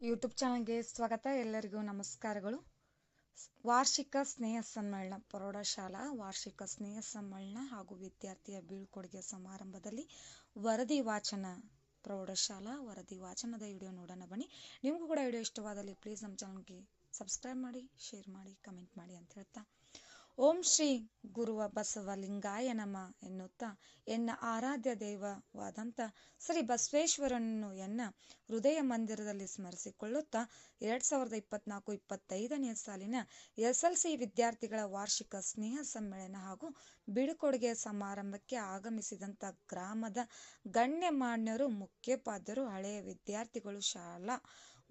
YouTube ಚಾನಲ್ಗೆ ಸ್ವಾಗತ. ಎಲ್ಲರಿಗೂ ನಮಸ್ಕಾರಗಳು. ವಾರ್ಷಿಕ ಸ್ನೇಹ ಸಮ್ಮೇಳನ ಪ್ರೌಢಶಾಲಾ ವಾರ್ಷಿಕ ಸ್ನೇಹ ಸಮ್ಮೇಳನ ಹಾಗೂ ವಿದ್ಯಾರ್ಥಿಯ ಬೀಳ್ಕೊಡುಗೆ ಸಮಾರಂಭದಲ್ಲಿ ವರದಿ ವಾಚನ ಪ್ರೌಢಶಾಲಾ ವರದಿ ವಾಚನದ ವಿಡಿಯೋ ನೋಡೋಣ ಬನ್ನಿ. ನಿಮಗೂ ಕೂಡ ವಿಡಿಯೋ ಇಷ್ಟವಾದಲ್ಲಿ ಪ್ಲೀಸ್ ನಮ್ಮ ಚಾನಲ್ಗೆ ಸಬ್ಸ್ಕ್ರೈಬ್ ಮಾಡಿ ಶೇರ್ ಮಾಡಿ ಕಮೆಂಟ್ ಮಾಡಿ ಅಂತ ಹೇಳ್ತಾ ಓಂ ಶ್ರೀ ಗುರುವ ಬಸವಲಿಂಗಾಯ ನಮ ಎನ್ನುತ್ತಾ ಎನ್ನ ಆರಾಧ್ಯ ದೈವವಾದಂಥ ಶ್ರೀ ಬಸವೇಶ್ವರನನ್ನು ಎನ್ನ ಹೃದಯ ಮಂದಿರದಲ್ಲಿ ಸ್ಮರಿಸಿಕೊಳ್ಳುತ್ತಾ ಎರಡ್ ಸಾವಿರದ ಇಪ್ಪತ್ನಾಲ್ಕು ಇಪ್ಪತ್ತೈದನೇ ಸಾಲಿನ ಎಸ್ ಎಲ್ ಸಿ ವಿದ್ಯಾರ್ಥಿಗಳ ವಾರ್ಷಿಕ ಸ್ನೇಹ ಸಮ್ಮೇಳನ ಹಾಗೂ ಬೀಳ್ಕೊಡುಗೆ ಸಮಾರಂಭಕ್ಕೆ ಆಗಮಿಸಿದಂಥ ಗ್ರಾಮದ ಗಣ್ಯಮಾನ್ಯರು ಮುಖ್ಯೋಪಾಧ್ಯಾಯರು ಹಳೆಯ ವಿದ್ಯಾರ್ಥಿಗಳು, ಶಾಲಾ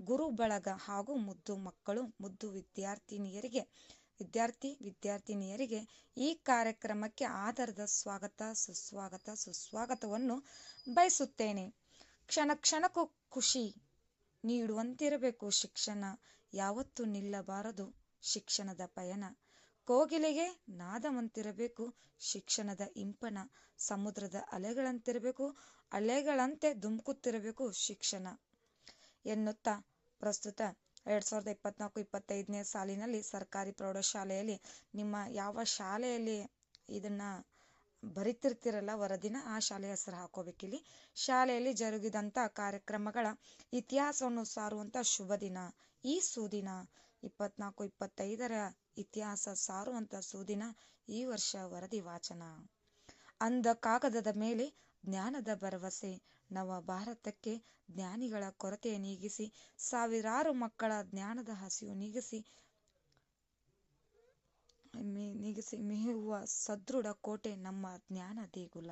ಗುರು ಬಳಗ ಹಾಗೂ ಮುದ್ದು ಮಕ್ಕಳು, ಮುದ್ದು ವಿದ್ಯಾರ್ಥಿನಿಯರಿಗೆ ವಿದ್ಯಾರ್ಥಿ, ವಿದ್ಯಾರ್ಥಿನಿಯರಿಗೆ ಈ ಕಾರ್ಯಕ್ರಮಕ್ಕೆ ಆಧಾರದ ಸ್ವಾಗತ, ಸುಸ್ವಾಗತ, ಸುಸ್ವಾಗತವನ್ನು ಬಯಸುತ್ತೇನೆ. ಕ್ಷಣ ಕ್ಷಣಕ್ಕೂ ಖುಷಿ ನೀಡುವಂತಿರಬೇಕು ಶಿಕ್ಷಣ. ಯಾವತ್ತೂ ನಿಲ್ಲಬಾರದು ಶಿಕ್ಷಣದ ಪಯಣ. ಕೋಗಿಲೆಗೆ ನಾದವಂತಿರಬೇಕು ಶಿಕ್ಷಣದ ಇಂಪನ. ಸಮುದ್ರದ ಅಲೆಗಳಂತಿರಬೇಕು, ಅಲೆಗಳಂತೆ ಧುಮುಕುತ್ತಿರಬೇಕು ಶಿಕ್ಷಣ. ಎನ್ನುತ್ತಾ ಪ್ರಸ್ತುತ ಎರಡ್ ಸಾವಿರದ ಇಪ್ಪತ್ನಾಲ್ಕು, ಇಪ್ಪತ್ತೈದನೇ ಸಾಲಿನಲ್ಲಿ ಸರ್ಕಾರಿ ಪ್ರೌಢಶಾಲೆಯಲ್ಲಿ ನಿಮ್ಮ ಯಾವ ಶಾಲೆಯಲ್ಲಿ ಇದನ್ನ ಬರಿತಿರ್ತಿರಲ್ಲ ವರದಿನ, ಆ ಶಾಲೆಯ ಹೆಸರು ಹಾಕೋಬೇಕಿಲ್ಲಿ. ಶಾಲೆಯಲ್ಲಿ ಜರುಗಿದಂಥ ಕಾರ್ಯಕ್ರಮಗಳ ಇತಿಹಾಸವನ್ನು ಸಾರುವಂಥ ಶುಭ ದಿನ. ಈ ಸುದಿನ, ಇಪ್ಪತ್ನಾಲ್ಕು, ಇಪ್ಪತ್ತೈದರ ಇತಿಹಾಸ ಸಾರುವಂಥ ಸುದಿನ, ಈ ವರ್ಷ ವರದಿ ವಾಚನ. ಅಂದ ಕಾಗದದ ಮೇಲೆ ಜ್ಞಾನದ ಭರವಸೆ. ನವ ಭಾರತಕ್ಕೆ ಜ್ಞಾನಿಗಳ ಕೊರತೆ ನೀಗಿಸಿ, ಸಾವಿರಾರು ಮಕ್ಕಳ ಜ್ಞಾನದ ಹಸಿವು ನೀಗಿಸಿ ನೀಗಿಸಿ ಮಿಹುವ ಸದೃಢ ಕೋಟೆ ನಮ್ಮ ಜ್ಞಾನ ದೇಗುಲ.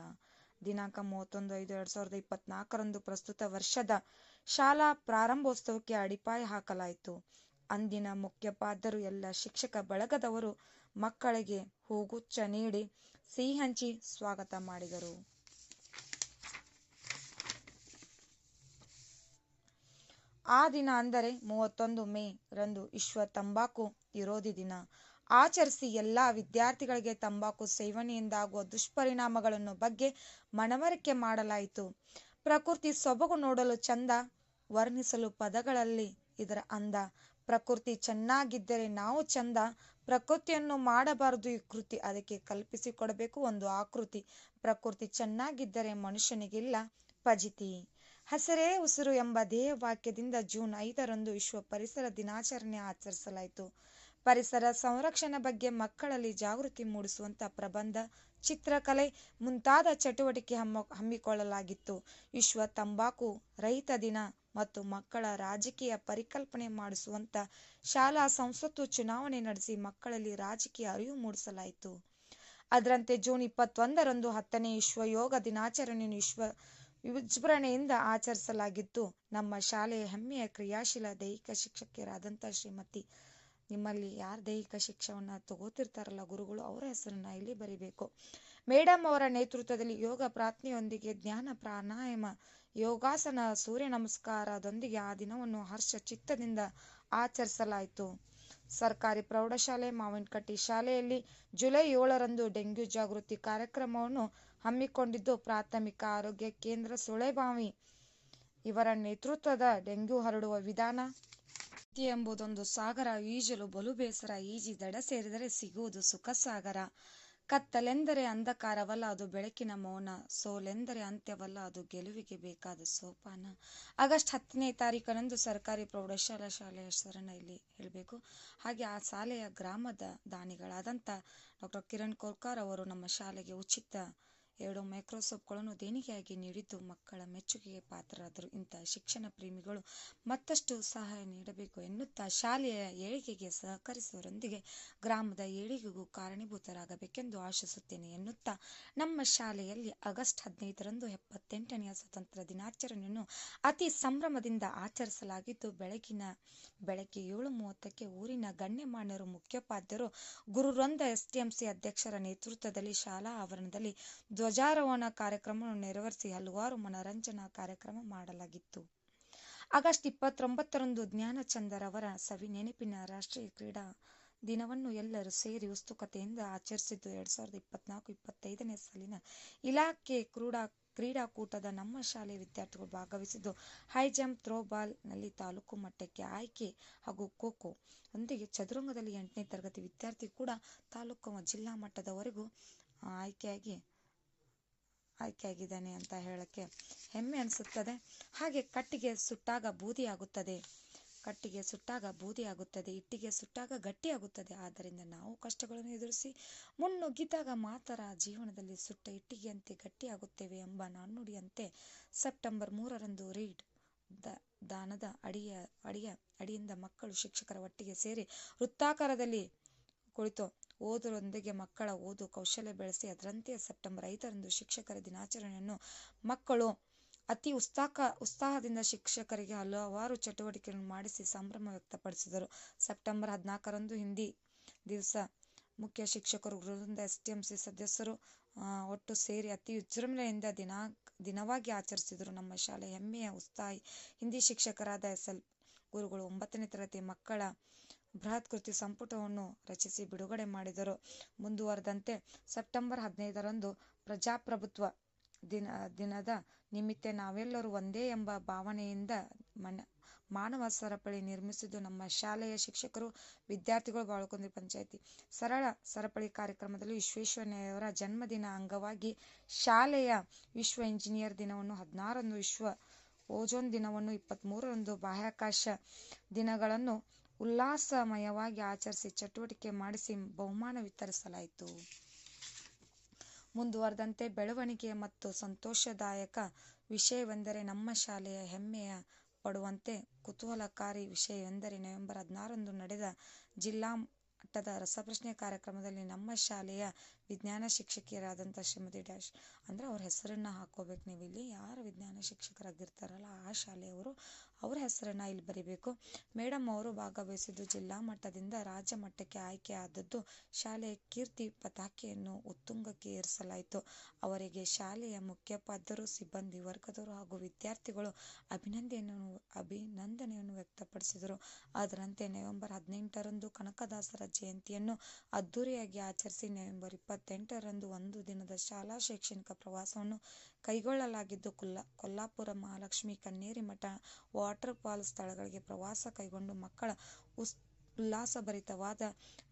ದಿನಾಂಕ ಮೂವತ್ತೊಂದು ಐದು ಎರಡ್ ಸಾವಿರದ ಇಪ್ಪತ್ನಾಲ್ಕರಂದು ಪ್ರಸ್ತುತ ವರ್ಷದ ಶಾಲಾ ಪ್ರಾರಂಭೋತ್ಸವಕ್ಕೆ ಅಡಿಪಾಯ ಹಾಕಲಾಯಿತು. ಅಂದಿನ ಮುಖ್ಯೋಪಾಧ್ಯರು ಎಲ್ಲ ಶಿಕ್ಷಕ ಬಳಗದವರು ಮಕ್ಕಳಿಗೆ ಹೂಗುಚ್ಛ ನೀಡಿ ಸಿಹಿ ಹಂಚಿ ಸ್ವಾಗತ ಮಾಡಿದರು. ಆ ದಿನ ಅಂದರೆ ಮೂವತ್ತೊಂದು ಮೇ ರಂದು ವಿಶ್ವ ತಂಬಾಕು ವಿರೋಧಿ ದಿನ. ಆಚರಿಸಿ ಎಲ್ಲ ವಿದ್ಯಾರ್ಥಿಗಳಿಗೆ ತಂಬಾಕು ಸೇವನೆಯಿಂದಾಗುವ ದುಷ್ಪರಿಣಾಮಗಳನ್ನು ಬಗ್ಗೆ ಮನವರಿಕೆ ಮಾಡಲಾಯಿತು. ಪ್ರಕೃತಿ ಸೊಬಗು ನೋಡಲು ಚಂದ, ವರ್ಣಿಸಲು ಪದಗಳಲ್ಲಿ ಇದರ ಅಂದ. ಪ್ರಕೃತಿ ಚೆನ್ನಾಗಿದ್ದರೆ ನಾವು ಚಂದ, ಪ್ರಕೃತಿಯನ್ನು ಮಾಡಬಾರದು ಈ ಕೃತಿ ಅದಕ್ಕೆ ಕಲ್ಪಿಸಿಕೊಡಬೇಕು ಒಂದು ಆಕೃತಿ. ಪ್ರಕೃತಿ ಚೆನ್ನಾಗಿದ್ದರೆ ಮನುಷ್ಯನಿಗಿಲ್ಲ ಫಜಿತಿ ಹಸಿರೇ ಉಸಿರು ಎಂಬ ಧ್ಯೇಯ ವಾಕ್ಯದಿಂದ ಜೂನ್ ಐದರಂದು ವಿಶ್ವ ಪರಿಸರ ದಿನಾಚರಣೆ ಆಚರಿಸಲಾಯಿತು. ಪರಿಸರ ಸಂರಕ್ಷಣೆ ಬಗ್ಗೆ ಮಕ್ಕಳಲ್ಲಿ ಜಾಗೃತಿ ಮೂಡಿಸುವಂತ ಪ್ರಬಂಧ, ಚಿತ್ರಕಲೆ ಮುಂತಾದ ಚಟುವಟಿಕೆ ಹಮ್ಮ, ಹಮ್ಮಿಕೊಳ್ಳಲಾಗಿತ್ತು. ವಿಶ್ವ ತಂಬಾಕು ರಹಿತ ದಿನ ಮತ್ತು ಮಕ್ಕಳ ರಾಜಕೀಯ ಪರಿಕಲ್ಪನೆ ಮಾಡಿಸುವಂತ ಶಾಲಾ ಸಂಸತ್ತು ಚುನಾವಣೆ ನಡೆಸಿ ಮಕ್ಕಳಲ್ಲಿ ರಾಜಕೀಯ ಅರಿವು ಮೂಡಿಸಲಾಯಿತು. ಅದರಂತೆ ಜೂನ್ ಇಪ್ಪತ್ತೊಂದರಂದು ಹತ್ತನೇ ವಿಶ್ವ ಯೋಗ ದಿನಾಚರಣೆಯನ್ನು ವಿಶ್ವ ವಿಜೃಂಭಣೆಯಿಂದ ಆಚರಿಸಲಾಗಿತ್ತು ನಮ್ಮ ಶಾಲೆಯ ಹೆಮ್ಮೆಯ ಕ್ರಿಯಾಶೀಲ ದೈಹಿಕ ಶಿಕ್ಷಕಿಯರಾದಂಥ ಶ್ರೀಮತಿ, ನಿಮ್ಮಲ್ಲಿ ಯಾರು ದೈಹಿಕ ಶಿಕ್ಷಣವನ್ನು ತಗೋತಿರ್ತಾರಲ್ಲ ಗುರುಗಳು, ಅವರ ಹೆಸರನ್ನ ಇಲ್ಲಿ ಬರಿಬೇಕು. ಮೇಡಮ್ ಅವರ ನೇತೃತ್ವದಲ್ಲಿ ಯೋಗ ಪ್ರಾರ್ಥನೆಯೊಂದಿಗೆ ಜ್ಞಾನ ಪ್ರಾಣಾಯಾಮ, ಯೋಗಾಸನ, ಸೂರ್ಯ ನಮಸ್ಕಾರದೊಂದಿಗೆ ಆ ದಿನವನ್ನು ಹರ್ಷ ಚಿತ್ತದಿಂದ ಆಚರಿಸಲಾಯಿತು. ಸರ್ಕಾರಿ ಪ್ರೌಢಶಾಲೆ, ಮಾವಿನಕಟ್ಟಿ ಶಾಲೆಯಲ್ಲಿ ಜುಲೈ ಏಳರಂದು ಡೆಂಗ್ಯೂ ಜಾಗೃತಿ ಕಾರ್ಯಕ್ರಮವನ್ನು ಹಮ್ಮಿಕೊಂಡಿದ್ದು ಪ್ರಾಥಮಿಕ ಆರೋಗ್ಯ ಕೇಂದ್ರ ಸುಳೆಬಾವಿ. ಇವರ ನೇತೃತ್ವದ ಡೆಂಗ್ಯೂ ಹರಡುವ ವಿಧಾನ ಎಂಬುದೊಂದು ಸಾಗರ ಈಜಲು ಬಲು ಬೇಸರ ಈಜಿ ದಡ ಸೇರಿದರೆ ಸಿಗುವುದು ಸುಖ ಸಾಗರ. ಕತ್ತಲೆಂದರೆ ಅಂಧಕಾರವಲ್ಲ ಅದು ಬೆಳಕಿನ ಮೌನ, ಸೋಲೆಂದರೆ ಅಂತ್ಯವಲ್ಲ ಅದು ಗೆಲುವಿಗೆ ಬೇಕಾದ ಸೋಪಾನ. ಆಗಸ್ಟ್ ಹತ್ತನೇ ತಾರೀಕರಂದು ಸರ್ಕಾರಿ ಪ್ರೌಢಶಾಲಾ ಶಾಲೆಯ ಹೆಸರನ್ನ ಇಲ್ಲಿ ಹೇಳಬೇಕು. ಹಾಗೆ ಆ ಶಾಲೆಯ ಗ್ರಾಮದ ದಾನಿಗಳಾದಂಥ ಡಾಕ್ಟರ್ ಕಿರಣ್ ಕೋರ್ಕಾರ್ ಅವರು ನಮ್ಮ ಶಾಲೆಗೆ ಉಚಿತ ಎರಡು ಮೈಕ್ರೋಸ್ಕೋಪ್ಗಳನ್ನು ದೇಣಿಗೆಯಾಗಿ ನೀಡಿದ್ದು ಮಕ್ಕಳ ಮೆಚ್ಚುಗೆಗೆ ಪಾತ್ರರಾದರು. ಇಂಥ ಶಿಕ್ಷಣ ಪ್ರೇಮಿಗಳು ಮತ್ತಷ್ಟು ಸಹಾಯ ನೀಡಬೇಕು ಎನ್ನುತ್ತಾ ಶಾಲೆಯ ಏಳಿಗೆಗೆ ಸಹಕರಿಸುವರೊಂದಿಗೆ ಗ್ರಾಮದ ಏಳಿಗೆಗೂ ಕಾರಣೀಭೂತರಾಗಬೇಕೆಂದು ಆಶಿಸುತ್ತೇನೆ ಎನ್ನುತ್ತಾ ನಮ್ಮ ಶಾಲೆಯಲ್ಲಿ ಆಗಸ್ಟ್ ಹದಿನೈದರಂದು ಎಪ್ಪತ್ತೆಂಟನೆಯ ಸ್ವತಂತ್ರ ದಿನಾಚರಣೆಯನ್ನು ಅತಿ ಸಂಭ್ರಮದಿಂದ ಆಚರಿಸಲಾಗಿದ್ದು, ಬೆಳಗಿನ ಬೆಳಗ್ಗೆ ಏಳು ಮೂವತ್ತಕ್ಕೆ ಊರಿನ ಗಣ್ಯಮಾನ್ಯರು ಮುಖ್ಯೋಪಾಧ್ಯಾಯರು ಗುರುವೃಂದ ಎಸ್ಡಿಎಂಸಿ ಅಧ್ಯಕ್ಷರ ನೇತೃತ್ವದಲ್ಲಿ ಶಾಲಾ ಆವರಣದಲ್ಲಿ ಧ್ವಜಾರೋಹಣ ಕಾರ್ಯಕ್ರಮವನ್ನು ನೆರವೇರಿಸಿ ಹಲವಾರು ಮನರಂಜನಾ ಕಾರ್ಯಕ್ರಮ ಮಾಡಲಾಗಿತ್ತು. ಆಗಸ್ಟ್ ಇಪ್ಪತ್ತೊಂಬತ್ತರಂದು ಅವರ ಸವಿ ನೆನಪಿನ ರಾಷ್ಟ್ರೀಯ ಕ್ರೀಡಾ ದಿನವನ್ನು ಎಲ್ಲರೂ ಸೇರಿ ಉತ್ಸುಕತೆಯಿಂದ ಆಚರಿಸಿದ್ದು ಎರಡ್ ಸಾವಿರದ ಇಪ್ಪತ್ನಾಲ್ಕು ಇಪ್ಪತ್ತೈದನೇ ಸಾಲಿನ ಇಲಾಖೆ ಕ್ರೀಡಾ ಕ್ರೀಡಾಕೂಟದ ನಮ್ಮ ಶಾಲೆಯ ವಿದ್ಯಾರ್ಥಿಗಳು ಭಾಗವಹಿಸಿದ್ದು ಹೈ ಜಂಪ್ ಥ್ರೋ ಬಾಲ್ನಲ್ಲಿ ತಾಲೂಕು ಮಟ್ಟಕ್ಕೆ ಆಯ್ಕೆ ಹಾಗೂ ಖೋಖೋ ಒಂದಿಗೆ ಚದುರಂಗದಲ್ಲಿ ಎಂಟನೇ ತರಗತಿ ವಿದ್ಯಾರ್ಥಿ ಕೂಡ ತಾಲೂಕು ಜಿಲ್ಲಾ ಮಟ್ಟದವರೆಗೂ ಆಯ್ಕೆಯಾಗಿ ಆಯ್ಕೆಯಾಗಿದ್ದಾನೆ ಅಂತ ಹೇಳಕ್ಕೆ ಹೆಮ್ಮೆ ಅನಿಸುತ್ತದೆ. ಹಾಗೆ ಕಟ್ಟಿಗೆ ಸುಟ್ಟಾಗ ಬೂದಿಯಾಗುತ್ತದೆ ಕಟ್ಟಿಗೆ ಸುಟ್ಟಾಗ ಬೂದಿಯಾಗುತ್ತದೆ ಇಟ್ಟಿಗೆ ಸುಟ್ಟಾಗ ಗಟ್ಟಿಯಾಗುತ್ತದೆ ಆದ್ದರಿಂದ ನಾವು ಕಷ್ಟಗಳನ್ನು ಎದುರಿಸಿ ಮುನ್ನುಗ್ಗಿದಾಗ ಮಾತ್ರ ಜೀವನದಲ್ಲಿ ಸುಟ್ಟ ಇಟ್ಟಿಗೆಯಂತೆ ಗಟ್ಟಿಯಾಗುತ್ತೇವೆ ಎಂಬ ನಾಣ್ಣುಡಿಯಂತೆ ಸೆಪ್ಟೆಂಬರ್ ಮೂರರಂದು ರೀಡ್ ದ ದಾನದ ಅಡಿಯ ಅಡಿಯ ಅಡಿಯಿಂದ ಮಕ್ಕಳು ಶಿಕ್ಷಕರ ಒಟ್ಟಿಗೆ ಸೇರಿ ವೃತ್ತಾಕಾರದಲ್ಲಿ ಕುಳಿತು ಓದರೊಂದಿಗೆ ಮಕ್ಕಳ ಓದು ಕೌಶಲ್ಯ ಬೆಳೆಸಿ ಅದರಂತೆ ಸೆಪ್ಟೆಂಬರ್ ಐದರಂದು ಶಿಕ್ಷಕರ ದಿನಾಚರಣೆಯನ್ನು ಮಕ್ಕಳು ಅತಿ ಉತ್ಸಾಹ ಉತ್ಸಾಹದಿಂದ ಶಿಕ್ಷಕರಿಗೆ ಹಲವಾರು ಚಟುವಟಿಕೆಗಳನ್ನು ಮಾಡಿಸಿ ಸಂಭ್ರಮ ವ್ಯಕ್ತಪಡಿಸಿದರು. ಸೆಪ್ಟೆಂಬರ್ ಹದಿನಾಲ್ಕರಂದು ಹಿಂದಿ ದಿವಸ. ಮುಖ್ಯ ಶಿಕ್ಷಕರು, ಗೃಹದಿಂದ ಎಸ್ ಟಿ ಎಂ ಸಿ ಸದಸ್ಯರು ಒಟ್ಟು ಸೇರಿ ಅತಿ ವಿಜೃಂಭಣೆಯಿಂದ ದಿನಾ, ದಿನವಾಗಿ ಆಚರಿಸಿದರು. ನಮ್ಮ ಶಾಲೆ ಹೆಮ್ಮೆಯ ಉತ್ಸಾಹಿ ಹಿಂದಿ ಶಿಕ್ಷಕರಾದ ಎಸ್. ಎಲ್. ಗುರುಗಳು ಒಂಬತ್ತನೇ ತರಗತಿ ಮಕ್ಕಳ ಬೃಹತ್ ಕೃತಿ ಸಂಪುಟವನ್ನು ರಚಿಸಿ ಬಿಡುಗಡೆ ಮಾಡಿದರು. ಮುಂದುವರೆದಂತೆ ಸೆಪ್ಟೆಂಬರ್ ಹದಿನೈದರಂದು ಪ್ರಜಾಪ್ರಭುತ್ವ ದಿನ, ದಿನದ ನಿಮಿತ್ತ ನಾವೆಲ್ಲರೂ ಒಂದೇ ಎಂಬ ಭಾವನೆಯಿಂದ ಮನ, ಮಾನವ ಸರಪಳಿ ನಿರ್ಮಿಸಿದ್ದು ನಮ್ಮ ಶಾಲೆಯ ಶಿಕ್ಷಕರು, ವಿದ್ಯಾರ್ಥಿಗಳು ಬಾಳ್ಕೊಂಡಿ ಪಂಚಾಯಿತಿ. ಸರಳ ಸರಪಳಿ ಕಾರ್ಯಕ್ರಮದಲ್ಲಿ ವಿಶ್ವೇಶ್ವರಯ್ಯವರ ಜನ್ಮದಿನ ಅಂಗವಾಗಿ ಶಾಲೆಯ ವಿಶ್ವ ಇಂಜಿನಿಯರ್ ದಿನವನ್ನು ಹದಿನಾರರಂದು ವಿಶ್ವ ಓಜೋನ್ ದಿನವನ್ನು ಇಪ್ಪತ್ತ್ಮೂರರಂದು ಬಾಹ್ಯಾಕಾಶ ದಿನಗಳನ್ನು ಉಲ್ಲಾಸಮಯವಾಗಿ ಆಚರಿಸಿ ಚಟುವಟಿಕೆ ಮಾಡಿಸಿ ಬಹುಮಾನ ವಿತರಿಸಲಾಯಿತು. ಮುಂದುವರೆದಂತೆ ಬೆಳವಣಿಗೆಯ ಮತ್ತು ಸಂತೋಷದಾಯಕ ವಿಷಯವೆಂದರೆ ನಮ್ಮ ಶಾಲೆಯ ಹೆಮ್ಮೆಯ ಪಡುವಂತೆ ಕುತೂಹಲಕಾರಿ ವಿಷಯವೆಂದರೆ ನವೆಂಬರ್ ಹದಿನಾರರಂದು ನಡೆದ ಜಿಲ್ಲಾ ಮಟ್ಟದ ರಸಪ್ರಶ್ನೆ ಕಾರ್ಯಕ್ರಮದಲ್ಲಿ ನಮ್ಮ ಶಾಲೆಯ ವಿಜ್ಞಾನ ಶಿಕ್ಷಕಿಯರಾದಂಥ ಶ್ರೀಮತಿ ಡ್ಯಾಶ್. ಅಂದರೆ ಅವ್ರ ಹೆಸರನ್ನು ಹಾಕೋಬೇಕು ನೀವು ಇಲ್ಲಿ ಯಾರು ವಿಜ್ಞಾನ ಶಿಕ್ಷಕರಾಗಿರ್ತಾರಲ್ಲ ಆ ಶಾಲೆಯವರು ಅವರ ಹೆಸರನ್ನು ಇಲ್ಲಿ ಬರಿಬೇಕು. ಮೇಡಮ್ ಅವರು ಭಾಗವಹಿಸಿದ್ದು ಜಿಲ್ಲಾ ಮಟ್ಟದಿಂದ ರಾಜ್ಯ ಮಟ್ಟಕ್ಕೆ ಆಯ್ಕೆ ಆದದ್ದು ಶಾಲೆಯ ಕೀರ್ತಿ ಪತಾಕೆಯನ್ನು ಉತ್ತುಂಗಕ್ಕೆ ಏರಿಸಲಾಯಿತು. ಅವರಿಗೆ ಶಾಲೆಯ ಮುಖ್ಯೋಪಾಧ್ಯರು ಸಿಬ್ಬಂದಿ ವರ್ಗದವರು ಹಾಗೂ ವಿದ್ಯಾರ್ಥಿಗಳು ಅಭಿನಂದನೆಯನ್ನು ಅಭಿನಂದನೆಯನ್ನು ವ್ಯಕ್ತಪಡಿಸಿದರು. ಅದರಂತೆ ನವೆಂಬರ್ ಹದಿನೆಂಟರಂದು ಕನಕದಾಸರ ಜಯಂತಿಯನ್ನು ಅದ್ದೂರಿಯಾಗಿ ಆಚರಿಸಿ ನವೆಂಬರ್ ಇಪ್ಪತ್ತೆಂಟರಂದು ಒಂದು ದಿನದ ಶಾಲಾ ಶೈಕ್ಷಣಿಕ ಪ್ರವಾಸವನ್ನು ಕೈಗೊಳ್ಳಲಾಗಿದ್ದು, ಕೊಲ್ಲಾ, ಕೊಲ್ಲಾಪುರ ಮಹಾಲಕ್ಷ್ಮಿ ಕನ್ನೇರಿ ಮಠ ವಾಟರ್ ಫಾಲ್ ಸ್ಥಳಗಳಿಗೆ ಪ್ರವಾಸ ಕೈಗೊಂಡು ಮಕ್ಕಳ ಉಸ್ ಉಲ್ಲಾಸಭರಿತವಾದ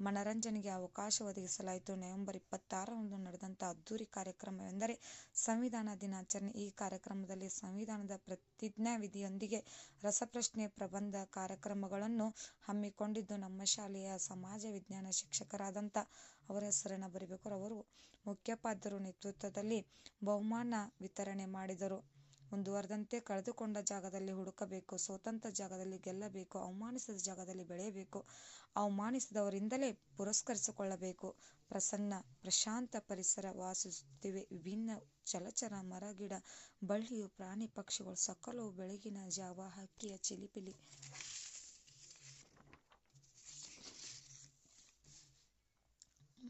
ಮನರಂಜನೆಗೆ ಅವಕಾಶ ಒದಗಿಸಲಾಯಿತು. ನವೆಂಬರ್ ಇಪ್ಪತ್ತಾರರಂದು ನಡೆದಂಥ ಅದ್ದೂರಿ ಕಾರ್ಯಕ್ರಮವೆಂದರೆ ಸಂವಿಧಾನ ದಿನಾಚರಣೆ. ಈ ಕಾರ್ಯಕ್ರಮದಲ್ಲಿ ಸಂವಿಧಾನದ ಪ್ರತಿಜ್ಞಾ ವಿಧಿಯೊಂದಿಗೆ ರಸಪ್ರಶ್ನೆ ಪ್ರಬಂಧ ಕಾರ್ಯಕ್ರಮಗಳನ್ನು ಹಮ್ಮಿಕೊಂಡಿದ್ದು, ನಮ್ಮ ಶಾಲೆಯ ಸಮಾಜ ವಿಜ್ಞಾನ ಶಿಕ್ಷಕರಾದಂಥ ಅವರ ಹೆಸರನ್ನು ಬರಿಬೇಕು. ಅವರು ಮುಖ್ಯೋಪಾಧ್ಯಾಯರು ನೇತೃತ್ವದಲ್ಲಿ ಬಹುಮಾನ ವಿತರಣೆ ಮಾಡಿದರು. ಮುಂದುವರೆದಂತೆ ಕಳೆದುಕೊಂಡ ಜಾಗದಲ್ಲಿ ಹುಡುಕಬೇಕು ಸೋತಂತ ಜಾಗದಲ್ಲಿ ಗೆಲ್ಲಬೇಕು, ಅವಮಾನಿಸಿದ ಜಾಗದಲ್ಲಿ ಬೆಳೆಯಬೇಕು, ಅವಮಾನಿಸಿದವರಿಂದಲೇ ಪುರಸ್ಕರಿಸಿಕೊಳ್ಳಬೇಕು. ಪ್ರಸನ್ನ, ಪ್ರಶಾಂತ ಪರಿಸರ ವಾಸಿಸುತ್ತಿವೆ. ವಿಭಿನ್ನ ಜಲಚರ ಮರಗಿಡ ಬಳ್ಳಿಯು ಪ್ರಾಣಿ ಪಕ್ಷಿಗಳು, ಸಕಲವು ಬೆಳಗಿನ ಜಾವ, ಹಕ್ಕಿಯ ಚಿಲಿಪಿಲಿ.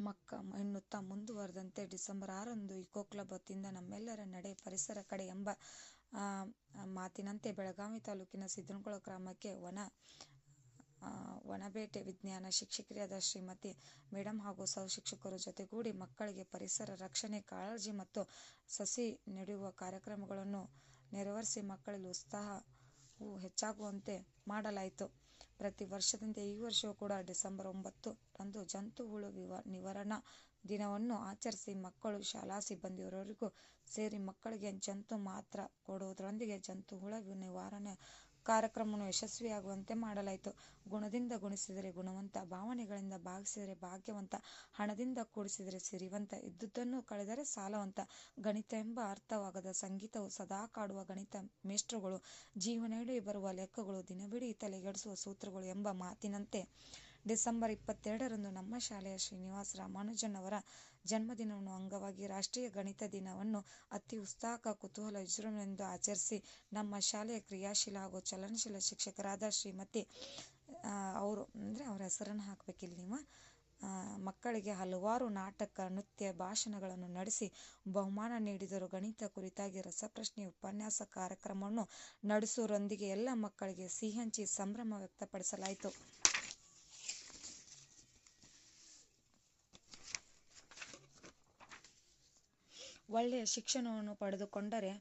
ಮಕ್ಕ, ಎನ್ನುತ್ತಾ ಮುಂದುವರೆದಂತೆ ಡಿಸೆಂಬರ್ ಆರಂದು ಇಕೋ ಕ್ಲಬ್ ವತಿಯಿಂದ ನಮ್ಮೆಲ್ಲರ ನಡೆ ಪರಿಸರ ಕಡೆ ಎಂಬ ಮಾತಿನಂತೆ ಬೆಳಗಾವಿ ತಾಲೂಕಿನ ಸಿದ್ದನಕೊಳ ಗ್ರಾಮಕ್ಕೆ ವನ ವನಬೇಟೆ ವಿಜ್ಞಾನ ಶಿಕ್ಷಕಿಯಾದ ಶ್ರೀಮತಿ ಮೇಡಮ್ ಹಾಗೂ ಸಹಶಿಕ್ಷಕರು ಜೊತೆಗೂಡಿ ಮಕ್ಕಳಿಗೆ ಪರಿಸರ ರಕ್ಷಣೆ, ಕಾಳಜಿ ಮತ್ತು ಸಸಿ ನೆಡುವ ಕಾರ್ಯಕ್ರಮಗಳನ್ನು ನೆರವೇರಿಸಿ ಮಕ್ಕಳಲ್ಲಿ ಉತ್ಸಾಹವು ಹೆಚ್ಚಾಗುವಂತೆ ಮಾಡಲಾಯಿತು. ಪ್ರತಿ ವರ್ಷದಂತೆ ಈ ವರ್ಷವೂ ಕೂಡ ಡಿಸೆಂಬರ್ ಒಂಬತ್ತು ರಂದು ಜಂತು ಹುಳು ವಿವ, ನಿವಾರಣಾ ದಿನವನ್ನು ಆಚರಿಸಿ ಮಕ್ಕಳು, ಶಾಲಾ ಸಿಬ್ಬಂದಿಯವರೆಗೂ ಸೇರಿ ಮಕ್ಕಳಿಗೆ ಜಂತು ಮಾತ್ರ ಕೊಡುವುದರೊಂದಿಗೆ ಜಂತು ಹುಳ ನಿವಾರಣೆ ಕಾರ್ಯಕ್ರಮವನ್ನು ಯಶಸ್ವಿಯಾಗುವಂತೆ ಮಾಡಲಾಯಿತು. ಗುಣದಿಂದ ಗುಣಿಸಿದರೆ ಗುಣವಂತ, ಭಾವನೆಗಳಿಂದ ಭಾಗಿಸಿದರೆ ಭಾಗ್ಯವಂತ, ಹಣದಿಂದ ಕೂಡಿಸಿದರೆ ಸಿರಿವಂತ, ಇದ್ದುದನ್ನು ಕಳೆದರೆ ಸಾಲವಂತ. ಗಣಿತ ಎಂಬ ಅರ್ಥವಾಗದ ಸಂಗೀತವು ಸದಾ ಕಾಡುವ ಗಣಿತ ಮೇಷ್ಟ್ರುಗಳು ಜೀವನವಿಡೀ ಬರುವ ಲೆಕ್ಕಗಳು ದಿನವಿಡೀ ತಲೆಗೆಡಿಸುವ ಸೂತ್ರಗಳು ಎಂಬ ಮಾತಿನಂತೆ ಡಿಸೆಂಬರ್ ಇಪ್ಪತ್ತೆರಡರಂದು ನಮ್ಮ ಶಾಲೆಯ ಶ್ರೀನಿವಾಸ ರಾಮಾನುಜನ್ ಅವರ ಜನ್ಮದಿನವನ್ನು ಅಂಗವಾಗಿ ರಾಷ್ಟ್ರೀಯ ಗಣಿತ ದಿನವನ್ನು ಅತಿ ಉತ್ಸಾಹ ಕುತೂಹಲ ವಿಜೃಂಭಣೆಯಿಂದ ಆಚರಿಸಿ ನಮ್ಮ ಶಾಲೆಯ ಕ್ರಿಯಾಶೀಲ ಹಾಗೂ ಚಲನಶೀಲ ಶಿಕ್ಷಕರಾದ ಶ್ರೀಮತಿ ಅವರು, ಅಂದರೆ ಅವರ ಹೆಸರನ್ನು ಹಾಕಬೇಕಿಲ್ಲ ನೀವು. ಮಕ್ಕಳಿಗೆ ಹಲವಾರು ನಾಟಕ, ನೃತ್ಯ, ಭಾಷಣಗಳನ್ನು ನಡೆಸಿ ಬಹುಮಾನ ನೀಡಿದರು. ಗಣಿತ ಕುರಿತಾಗಿ ರಸಪ್ರಶ್ನೆ, ಉಪನ್ಯಾಸ ಕಾರ್ಯಕ್ರಮವನ್ನು ನಡೆಸುವರೊಂದಿಗೆ ಎಲ್ಲ ಮಕ್ಕಳಿಗೆ ಸಿಹಿ ಹಂಚಿ ಸಂಭ್ರಮ ವ್ಯಕ್ತಪಡಿಸಲಾಯಿತು. ಒಳ್ಳೆಯ ಶಿಕ್ಷಣವನ್ನು ಪಡೆದುಕೊಂಡರೆ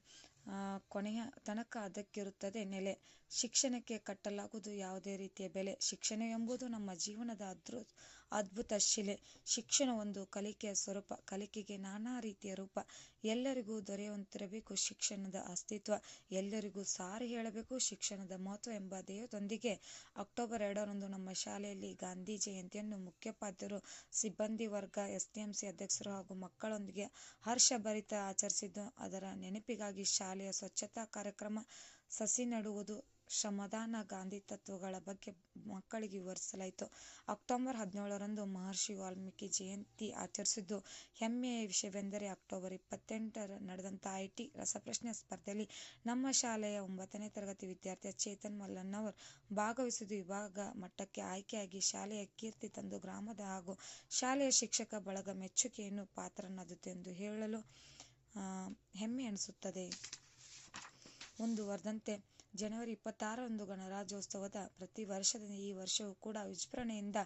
ಕೊನೆಯ ತನಕ ಅದಕ್ಕಿರುತ್ತದೆ ನೆಲೆ. ಶಿಕ್ಷಣಕ್ಕೆ ಕಟ್ಟಲಾಗುವುದು ಯಾವುದೇ ರೀತಿಯ ಬೆಲೆ. ಶಿಕ್ಷಣ ಎಂಬುದು ನಮ್ಮ ಜೀವನದ ಅದೃ ಅದ್ಭುತ ಶಿಲೆ, ಶಿಕ್ಷಣ ಒಂದು ಕಲಿಕೆಯ ಸ್ವರೂಪ. ಕಲಿಕೆಗೆ ನಾನಾ ರೀತಿಯ ರೂಪ. ಎಲ್ಲರಿಗೂ ದೊರೆಯುವಂತಿರಬೇಕು ಶಿಕ್ಷಣದ ಅಸ್ತಿತ್ವ. ಎಲ್ಲರಿಗೂ ಸಾರಿ ಹೇಳಬೇಕು ಶಿಕ್ಷಣದ ಮಹತ್ವ ಎಂಬ ದೇಹದೊಂದಿಗೆ ಅಕ್ಟೋಬರ್ ಎರಡರಂದು ನಮ್ಮ ಶಾಲೆಯಲ್ಲಿ ಗಾಂಧಿ ಜಯಂತಿಯನ್ನು ಮುಖ್ಯೋಪಾಧ್ಯಾಯರು, ಸಿಬ್ಬಂದಿ ವರ್ಗ, ಎಸ್ಡಿಎಂಸಿ ಅಧ್ಯಕ್ಷರು ಹಾಗೂ ಮಕ್ಕಳೊಂದಿಗೆ ಹರ್ಷಭರಿತ ಆಚರಿಸಿದ್ದು. ಅದರ ನೆನಪಿಗಾಗಿ ಶಾಲೆಯ ಸ್ವಚ್ಛತಾ ಕಾರ್ಯಕ್ರಮ ಸಸಿ ನೆಡುವುದು ಶ್ರಮದಾನ ಗಾಂಧಿ ತತ್ವಗಳ ಬಗ್ಗೆ ಮಕ್ಕಳಿಗೆ ವಿವರಿಸಲಾಯಿತು. ಅಕ್ಟೋಬರ್ ಹದಿನೇಳರಂದು ಮಹರ್ಷಿ ವಾಲ್ಮೀಕಿ ಜಯಂತಿ ಆಚರಿಸಿದ್ದು. ಹೆಮ್ಮೆಯ ವಿಷಯವೆಂದರೆ ಅಕ್ಟೋಬರ್ ಇಪ್ಪತ್ತೆಂಟರ ನಡೆದಂಥ ಐಟಿ ರಸಪ್ರಶ್ನೆ ಸ್ಪರ್ಧೆಯಲ್ಲಿ ನಮ್ಮ ಶಾಲೆಯ ಒಂಬತ್ತನೇ ತರಗತಿ ವಿದ್ಯಾರ್ಥಿ ಚೇತನ್ ಮಲ್ಲನ್ನವರ್ ಭಾಗವಹಿಸಿದ್ದು. ವಿಭಾಗ ಮಟ್ಟಕ್ಕೆ ಆಯ್ಕೆಯಾಗಿ ಶಾಲೆಯ ಕೀರ್ತಿ ತಂದು ಗ್ರಾಮದ ಹಾಗೂ ಶಾಲೆಯ ಶಿಕ್ಷಕ ಬಳಗ ಮೆಚ್ಚುಗೆಯನ್ನು ಪಾತ್ರನಾದದ್ದು ಎಂದು ಹೇಳಲು ಹೆಮ್ಮೆ ಅನಿಸುತ್ತದೆ. ಮುಂದುವರೆದಂತೆ ಜನವರಿ ಇಪ್ಪತ್ತಾರರಂದು ಗಣರಾಜ್ಯೋತ್ಸವದ ಪ್ರತಿ ವರ್ಷದಂತೆ ಈ ವರ್ಷವೂ ಕೂಡ ವಿಜೃಂಭಣೆಯಿಂದ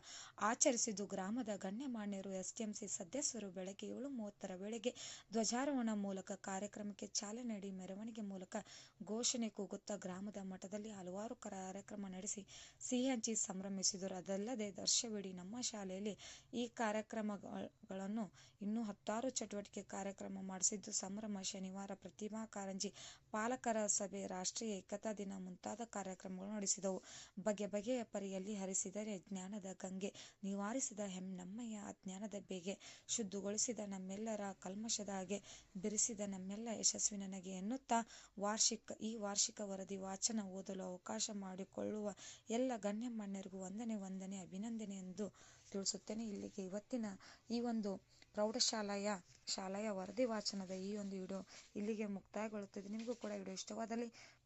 ಆಚರಿಸಿದ್ದು ಗ್ರಾಮದ ಗಣ್ಯಮಾನ್ಯರು ಎಸ್ಡಿಎಂಸಿ ಸದಸ್ಯರು ಬೆಳಗ್ಗೆ ಏಳು ಮೂವತ್ತರ ವೇಳೆಗೆ ಧ್ವಜಾರೋಹಣ ಮೂಲಕ ಕಾರ್ಯಕ್ರಮಕ್ಕೆ ಚಾಲನೆ ನೀಡಿ ಮೆರವಣಿಗೆ ಮೂಲಕ ಘೋಷಣೆ ಕೂಗುತ್ತಾ ಗ್ರಾಮದ ಮಠದಲ್ಲಿ ಹಲವಾರು ಕಾರ್ಯಕ್ರಮ ನಡೆಸಿ ಸಿಹಿ ಹಂಚಿ ಸಂಭ್ರಮಿಸಿದರು. ಅದಲ್ಲದೆ ದರ್ಶವಿಡಿ ನಮ್ಮ ಶಾಲೆಯಲ್ಲಿ ಈ ಕಾರ್ಯಕ್ರಮಗಳನ್ನು ಇನ್ನೂ ಹತ್ತಾರು ಚಟುವಟಿಕೆ ಕಾರ್ಯಕ್ರಮ ಮಾಡಿಸಿದ್ದು, ಸಂಭ್ರಮ ಶನಿವಾರ ಪ್ರತಿಮಾ ಕಾರಂಜಿ ಪಾಲಕರ ಸಭೆ, ರಾಷ್ಟ್ರೀಯ ಏಕತಾ ದಿನ ಮುಂತಾದ ಕಾರ್ಯಕ್ರಮಗಳು ನಡೆಸಿದವು. ಬಗೆ ಬಗೆಯ ಪರಿಯಲ್ಲಿ ಹರಿಸಿದರೆ ಜ್ಞಾನದ ಗಂಗೆ, ನಿವಾರಿಸಿದ ಹೆಮ್ ನಮ್ಮಯ್ಯ ಅಜ್ಞಾನದ ಬೇಗೆ, ಶುದ್ಧಗೊಳಿಸಿದ ನಮ್ಮೆಲ್ಲರ ಕಲ್ಮಶದ ಹಾಗೆ, ಬಿರಿಸಿದ ನಮ್ಮೆಲ್ಲ ಯಶಸ್ವಿ ನನಗೆ ಎನ್ನುತ್ತಾ, ವಾರ್ಷಿಕ, ಈ ವಾರ್ಷಿಕ ವರದಿ ವಾಚನ ಓದಲು ಅವಕಾಶ ಮಾಡಿಕೊಳ್ಳುವ ಎಲ್ಲ ಗಣ್ಯಮಾನ್ಯರಿಗೂ ವಂದನೆ ವಂದನೆ, ಅಭಿನಂದನೆ ಎಂದು ತಿಳಿಸುತ್ತೇನೆ. ಇಲ್ಲಿಗೆ ಇವತ್ತಿನ ಈ ಒಂದು ಪ್ರೌಢಶಾಲೆಯ, ಶಾಲೆಯ ವರದಿ ವಾಚನದ ಈ ಒಂದು ವಿಡಿಯೋ ಇಲ್ಲಿಗೆ ಮುಕ್ತಾಯಗೊಳ್ಳುತ್ತದೆ. ನಿಮಗೂ ಕೂಡ ವಿಡಿಯೋ ಇಷ್ಟವಾದಲ್ಲಿ